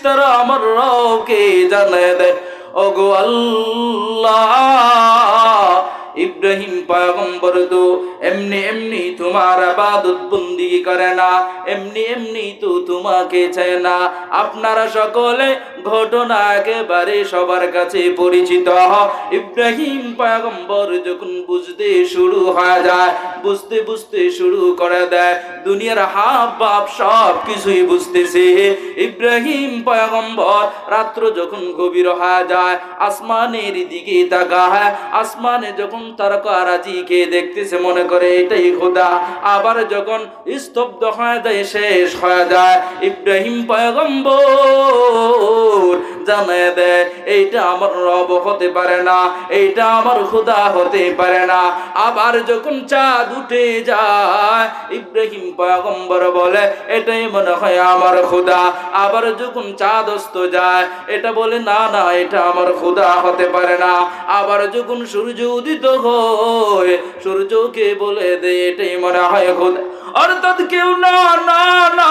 ফেরিস্তারা আমার রবকে জানায় দেয় ওগো আল্লাহ ইব্রাহিম পায়গম্বর তো এমনি এমনি তোমার আবাদত বন্দি করে না, এমনি এমনি তো তোমাকে চায় না। আপনারা সকলে ঘটনা একেবারে সবার কাছে পরিচিত। ইব্রাহিম পয়গম্বর যখন বুঝতে শুরু হয়ে যায়, বুঝতে বুঝতে শুরু করে দেয়, দুনিয়ার হাব বাপ সব কিছুই বুঝতেছে। ইব্রাহিম পয়গম্বর রাত্র যখন গভীর হয়ে যায়, আসমানের দিকে তাকায়, আসমানে যখন তারকারাজিকে দেখতেছে, মনে করে এটাই খোদা। আবার যখন স্তব্ধ হয়ে যায় শেষ হয়ে যায় ইব্রাহিম পয়গম্বর জানায় দেয় এইটা আমার রব হতে পারে না, এইটা আমার খোদা হতে পারে না। আবার যখন চাঁদ উঠে যায়, ইব্রাহিম পয়গম্বর বলে, এটাই মনে হয় আমার খোদা। আবার যখন চাঁদ অস্ত যায়, এটা বলে, না না, এটা আমার খোদা হতে পারে না। আবার যখন সূর্য উদিত হয়, সূর্যকে বলে দে, এটাই মনে হয় খোদা। অর্থাৎ কেউ না না না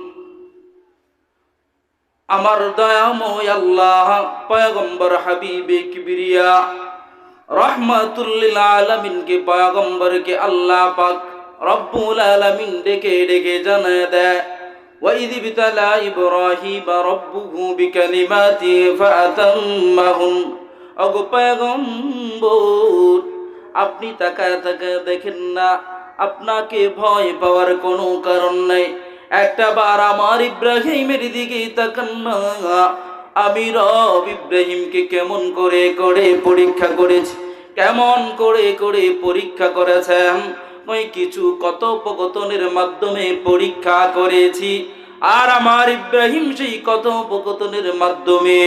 আমার দয়াময় আল্লাহ, পয়গম্বর হাবিবে কিবরিয়া রহমাতুল্লিল আলমিনকে, পয়গম্বরকে আল্লাহ পাক রব্বুল আলমিন ডেকে ডেকে জানায় দেয়। وإذ ابتلى إبراهيم ربه بكلمات فأتمهم أغو পয়গম্বর, আপনি তাকায় তাকায় দেখেন না, আপনাকে ভয় পাওয়ার কোনো কারণ নাই। একটা বার আমার ইব্রাহিমের দিকে তাকান না আমি রব ইব্রাহিমকে কেমন করে করে পরীক্ষা করেছি কেমন করে করে পরীক্ষা করেছেন? ওই কিছু কথোপকথনের মাধ্যমে পরীক্ষা করেছি। আর আমার ইব্রাহিম সেই কথোপকথনের মাধ্যমে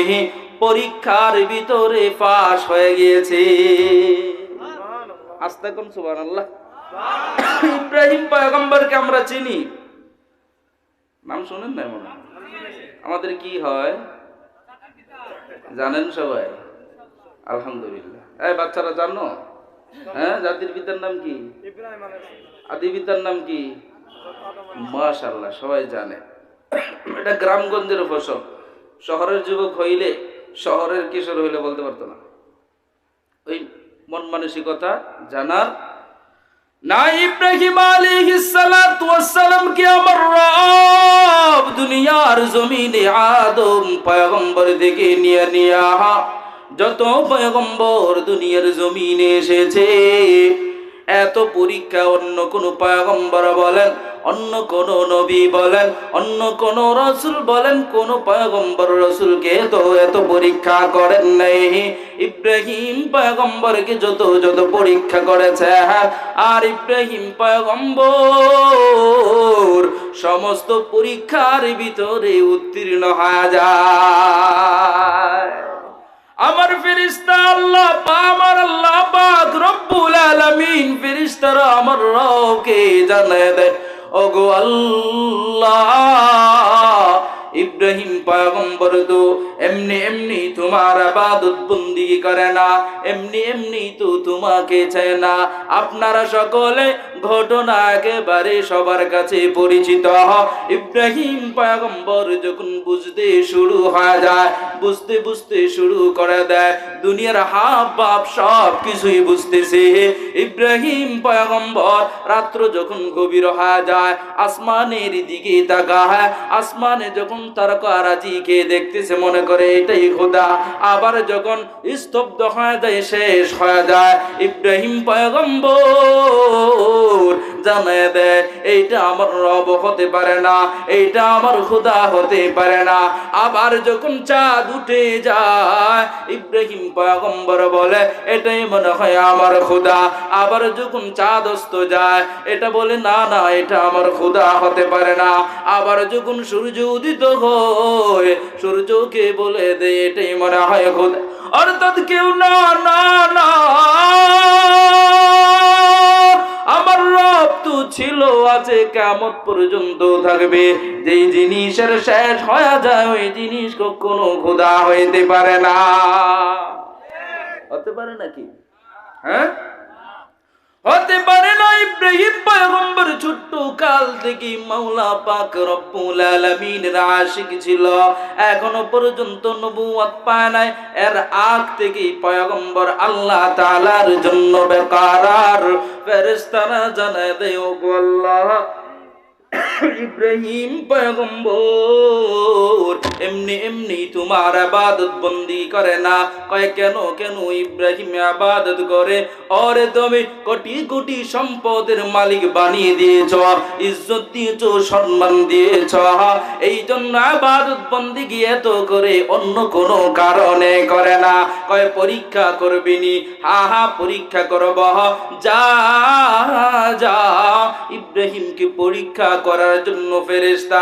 পরীক্ষার ভিতরে পাশ হয়ে গিয়েছে। আস্তে কোন সুবান আল্লাহ ইব্রাহিম পয়গম্বরকে আমরা চিনি। শুনেন না মনে আমাদের কি হয়? জানেন সবাই? আলহামদুলিল্লাহ। এই বাচ্চারা জানো? হ্যাঁ জাতির পিতার নাম কি? আদি পিতার নাম কি? মাশাল্লাহ সবাই জানে। এটা গ্রামগঞ্জের ফসল। শহরের যুবক হইলে শহরের কিশোর হইলে বলতে পারতো না। ওই মন মানসিকতা জানার না ইব্রাহিম আলাইহিস সালাতু ওয়াস সালাম কে আমার রব দুনিয়ার জমিনে আদম পয়গম্বর থেকে নিয়ে নিয়ে যত পয়গম্বর দুনিয়ার জমিনে এসেছে এত পরীক্ষা, অন্য কোন পয়গম্বর বলেন, অন্য কোন নবী বলেন, অন্য কোন রসুল বলেন, কোন পয়গম্বর রসুলকে তো এত পরীক্ষা করেন নাই। ইব্রাহিম পয়গম্বরকে যত যত পরীক্ষা করেছে, আর ইব্রাহিম পয়গম্বর সমস্ত পরীক্ষার ভিতরে উত্তীর্ণ হয়ে যায়। আমার ফেরিস্তা আল্লাহ আমার আল্লাহ পাক রব্বুল আলামিন ফেরিস্তারা আমার রবকে জানায় দেয়, ওগো আল্লাহ ইব্রাহিম পয়গম্বর তো এমনি এমনি তোমার আবাদত বন্দি করে না, এমনি এমনি তো তোমাকে চায় না। আপনারা সকলে ঘটনা একেবারে সবার কাছে পরিচিত। ইব্রাহিম পয়গম্বর যখন বুঝতে শুরু হয়ে যায়, বুঝতে বুঝতে শুরু করে দেয়, দুনিয়ার হাব বাপ সব কিছুই বুঝতেছে। ইব্রাহিম পয়গম্বর রাত্র যখন গভীর হয়ে যায়, আসমানের দিকে তাকায়, আসমানে যখন তারকারাজিকে দেখতেছে, মনে করে এটাই খোদা। আবার যখন স্তব্ধ হয়ে যায়, শেষ হয়ে যায়, ইব্রাহিম পয়গম্বর জানায় দেয়, এইটা আমার রব হতে পারে না, এইটা আমার খুদা হতে পারে না। আবার যখন চাঁদ উঠে যায়, ইব্রাহিম পয়গম্বর বলে, এটাই মনে হয় আমার খুদা। আবার যখন চাঁদ অস্ত যায়, এটা বলে, না না, এটা আমার খুদা হতে পারে না। আবার যখন সূর্য উদিত হয় সূর্যকে বলে দে, এটাই মনে হয় খুদা অর্থাৎ কেউ না না না। আমার রব তো ছিল, আছে, কেমন পর্যন্ত থাকবে? যেই জিনিসের শেষ হয়ে যায়, ওই জিনিস কখনো খোদা হইতে পারে না। হতে পারে নাকি? হ্যাঁ? হতে পারে না ইব্রাহিম পয়গম্বর ছোট্ট কাল থেকে মাওলা পাক রব্বুল আলামিনের আশিক ছিল। এখনও পর্যন্ত নবুয়ত পায় নাই। এর আগ থেকে পয়গম্বর আল্লাহ তাআলার জন্য বেকারার ফেরেশতারা জানায় দেয় ও আল্লাহ ইব্রাহিম পয়গম্বর, এমনি এমনি তোমার আবাদত বন্দি করে না। কয়, কেন কেন ইব্রাহিম আবাদত করে? ওরে তুমি কোটি কোটি সম্পদের মালিক বানিয়ে দিয়েছ, ইজ্জত দিয়েছ, সম্মান দিয়েছ। এই জন্য আবাদত বন্দি গিয়ে তো করে অন্য কোনো কারণে করে না। কয়, পরীক্ষা করবিনি হা হা, পরীক্ষা করব। যা যা, ইব্রাহিমকে পরীক্ষা করার জন্য ফেরেশতা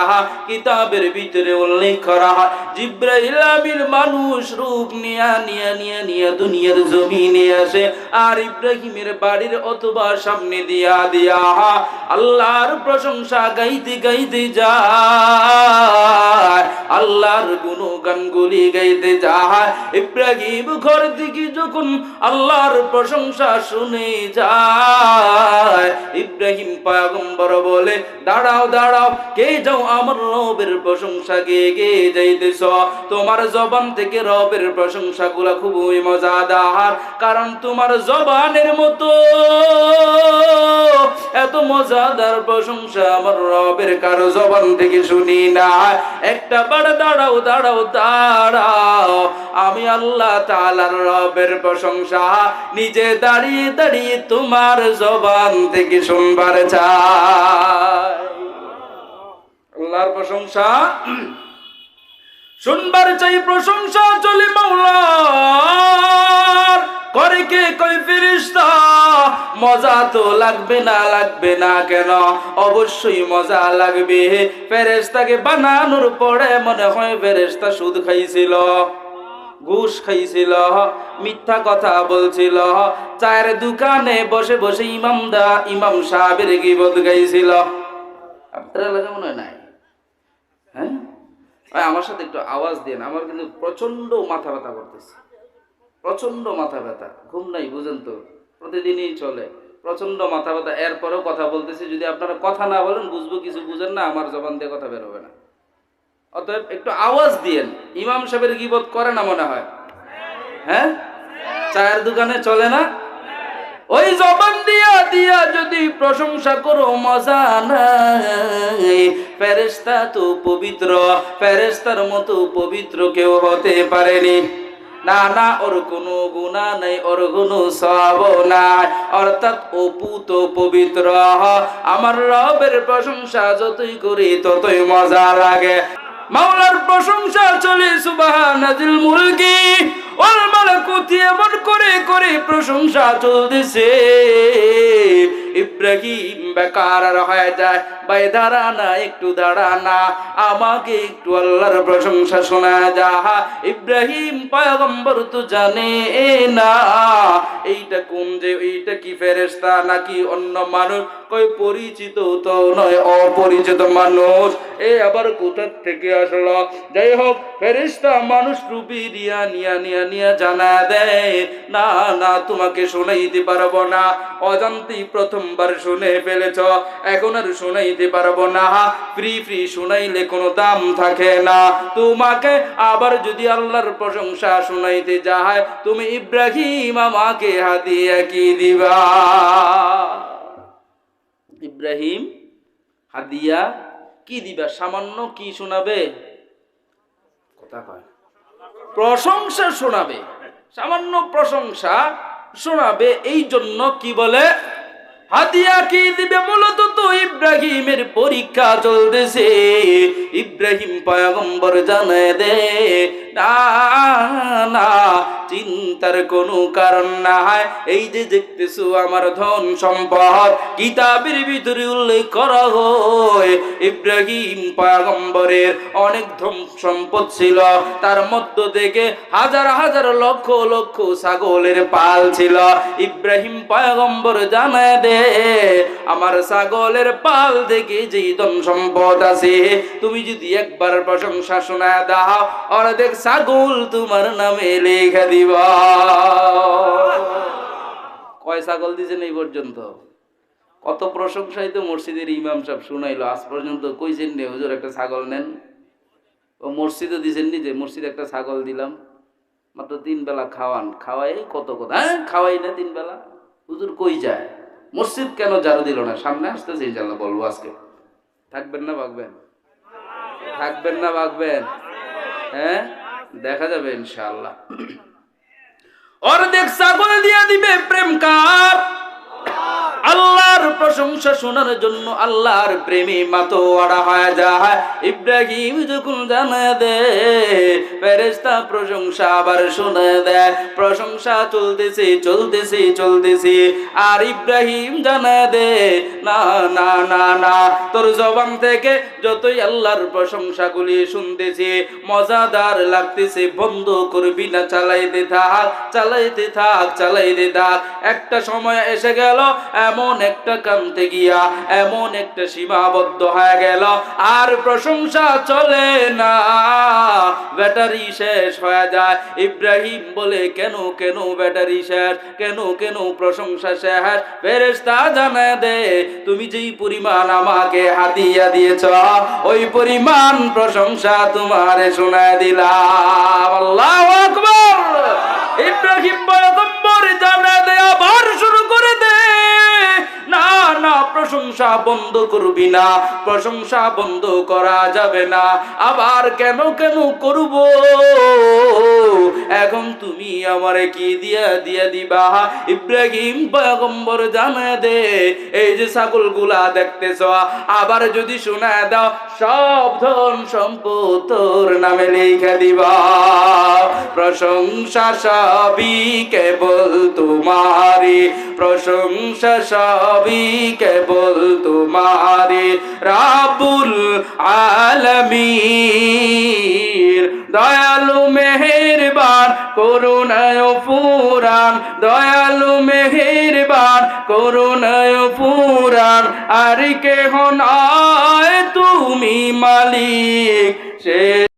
কিতাবের ভিতরে উল্লেখ করা হয়, জিব্রাইল আমির মানুষ রূপ নিয়া নিয়া নিয়া নিয়া দুনিয়ার জমিনে আসে আর ইব্রাহিমের বাড়ির অথবা সামনে দিয়া দিয়া আল্লাহর প্রশংসা গাইতে গাইতে যায়, আল্লাহর গুণগানগুলি গাইতে যায়। ইব্রাহিম ঘর দিকে যখন আল্লাহর প্রশংসা শুনে যায়, ইব্রাহিম পয়গম্বর বলে, দাঁড়াও দাঁড়াও, কে যাও আমার রবের প্রশংসা গে গে যাইতেছ? তোমার জবান থেকে রবের প্রশংসা গুলা খুবই মজাদার, কারণ তোমার জবানের মতো এত মজাদার প্রশংসা আমার রবের কারও জবান থেকে শুনি না একটা বার দাঁড়াও দাঁড়াও দাঁড়াও, আমি আল্লাহ তাআলার রবের প্রশংসা নিজে দাঁড়িয়ে দাঁড়িয়ে তোমার জবান থেকে শুনবার চাই। আল্লাহর প্রশংসা। শুনবার চাই প্রশংসা চলে মাওলার। করে কে কই ফিরিস্তা মজা তো লাগবে না লাগবে না কেন? অবশ্যই মজা লাগবে। ফেরেস্তাকে বানানোর পরে মনে হয় ফেরেস্তা সুদ খাইছিল, ঘুষ খাইছিল, মিথ্যা কথা বলছিল। চায়ের দোকানে বসে বসে ইমাম দা ইমাম সাহেবের গিবত গাইছিল। আপনার এলাকা মনে হয় নাই? ভাই আমার সাথে একটু আওয়াজ দেন, আমার কিন্তু প্রচণ্ড মাথা ব্যথা করতেছে। প্রচণ্ড মাথা ব্যথা, ঘুম নাই, বুঝেন তো। প্রতিদিনই চলে প্রচণ্ড মাথা ব্যথা। এরপরেও কথা বলতেছি, যদি আপনারা কথা না বলেন, বুঝব, কিছু বুঝেন না, আমার জবান দিয়ে কথা বের হবে না। অতএব একটু আওয়াজ দিয়েন, ইমাম সাহেবের গিবত করে না মনে হয়? হ্যাঁ? চায়ের দোকানে চলে না? ওই জবান দিয়া দিয়া যদি প্রশংসা করো, মজা নাই। ফেরেস্তা তো পবিত্র ফেরেস্তার মতো পবিত্র কেউ হতে পারেনি। না না, ওর কোনো গুণা নাই, ওর কোনো সব নাই। অর্থাৎ অপু তো পবিত্র। আমার রবের প্রশংসা যতই করি, ততই মজা লাগে। মাওলার প্রশংসা চলে সুবহানাজিল মুলকি। ইব্রাহিম আমাকে একটু আল্লাহর প্রশংসা শোনা ইব্রাহিম পয়গম্বর তো জানে না, এইটা কোন যে, এইটা কি ফেরেশতা নাকি অন্য মানুষ? কই পরিচিত তো নয়, অপরিচিত মানুষ। এ আবার কোথা থেকে আসলো? যাই হোক, ফেরেশতা মানুষ রূপী দিয়া নিয়া নিয়া নিয়া জানা দেয়, না না, তোমাকে শোনাইতে পারব না। অজান্তি প্রথমবার শুনে ফেলেছ, এখন আর শোনাইতে পারব না। ফ্রি ফ্রি কোনো দাম থাকে না। তোমাকে আবার যদি আল্লাহর প্রশংসা শুনাইতে যায় তুমি ইব্রাহিম আমাকে হাদিয়া কি দিবা? ইব্রাহিম হাদিয়া কি দিবা? সামান্য কি শোনাবে? কথা প্রশংসা শোনাবে, সামান্য প্রশংসা শোনাবে এই জন্য কি বলে? হাদিয়া কি দিবে মূলত তো ইব্রাহিমের পরীক্ষা চলতেছে। ইব্রাহিম পয়গম্বর জানায় দে না না চিন্তার কোনো কারণ নাই। এই যে দেখতেছো আমার ধন সম্পদ, কিতাবের ভিতরে উল্লেখ করা হয়, ইব্রাহিম পয়গম্বরের অনেক ধন সম্পদ ছিল। তার মধ্য থেকে হাজার হাজার লক্ষ লক্ষ ছাগলের পাল ছিল। ইব্রাহিম পয়গম্বর জানায় দে, আমার ছাগলের পাল থেকে যেই ধন সম্পদ আছে, তুমি যদি একবার প্রশংসা শোনা দাও, অর্ধেক ছাগল তোমার নামে লেখা দিবা। কয় ছাগল দিয়েছেন এই পর্যন্ত? কত প্রশংসাই তো মসজিদের ইমাম সাহেব শুনাইলো, আজ পর্যন্ত কইছেন নে, হুজুর একটা ছাগল নেন। ও মসজিদও দিছেন নি যে, মসজিদে একটা ছাগল দিলাম। মাত্র তিন বেলা খাওয়ান। খাওয়াই কত কথা হ্যাঁ খাওয়াই না তিন বেলা। হুজুর কই যায়? মসজিদ কেন ঝাড়ু দিল না? সামনে আসতেছে ইনশাল্লাহ বলব আজকে। থাকবেন না বাগবেন থাকবেন না বাগবেন হ্যাঁ? দেখা যাবে ইনশাআল্লাহ। অর্ধেক ছাগল দিয়া দিবে প্রেম কার? আল্লাহর প্রশংসা শোনার জন্য আল্লাহর প্রেমী আড়া হয়ে যায়। ইব্রাহিম যখন জানা দে ফেরেস্তা প্রশংসা আবার শোনা দেয় প্রশংসা চলতেছে চলতেছে চলতেছে। আর ইব্রাহিম জানা দে না না না না। তোর জবান থেকে যতই আল্লাহর প্রশংসাগুলি শুনতেছে, মজাদার লাগতেছে, বন্ধ করবি না, চালাইতে থাক চালাইতে থাক চালাইতে থাক। একটা সময় এসে গেল, এমন একটা কামতে গিয়া, এমন একটা সীমাবদ্ধ হয়ে গেল, আর প্রশংসা চলে না। ব্যাটারি শেষ হয়ে যায়। ইব্রাহিম বলে, কেন কেন ব্যাটারি শেষ? কেন কেন প্রশংসা শেষ? ফেরেশতা জানা দে তুমি যেই পরিমাণ আমাকে হাতিয়া দিয়েছ, ওই পরিমাণ প্রশংসা তোমারে শোনায় দিলাম। আল্লাহ আকবর। ইব্রাহিম পয়গম্বর জানা দেয়া না প্রশংসা বন্ধ করবি না, প্রশংসা বন্ধ করা যাবে না। আবার কেন কেন করব? এখন তুমি আমারে কি দিয়া দিয়া দিবা? ইব্রাহিম পয়গম্বর জানা দে, এই যে ছাগলগুলা দেখতেছ। আবার যদি শোনা দাও, সব ধন সম্পদ তোর নামে লিখে দিবা। প্রশংসা সবই কেবল তোমারি প্রশংসা সবই কেবল তোমারি, রাবুল আলমীর দয়ালু মেহেরবান, করুণায় পুরাণ দয়ালু মেহেরবান, করুণায় পুরাণ আর কেহ নয় তুমি মালিক, সে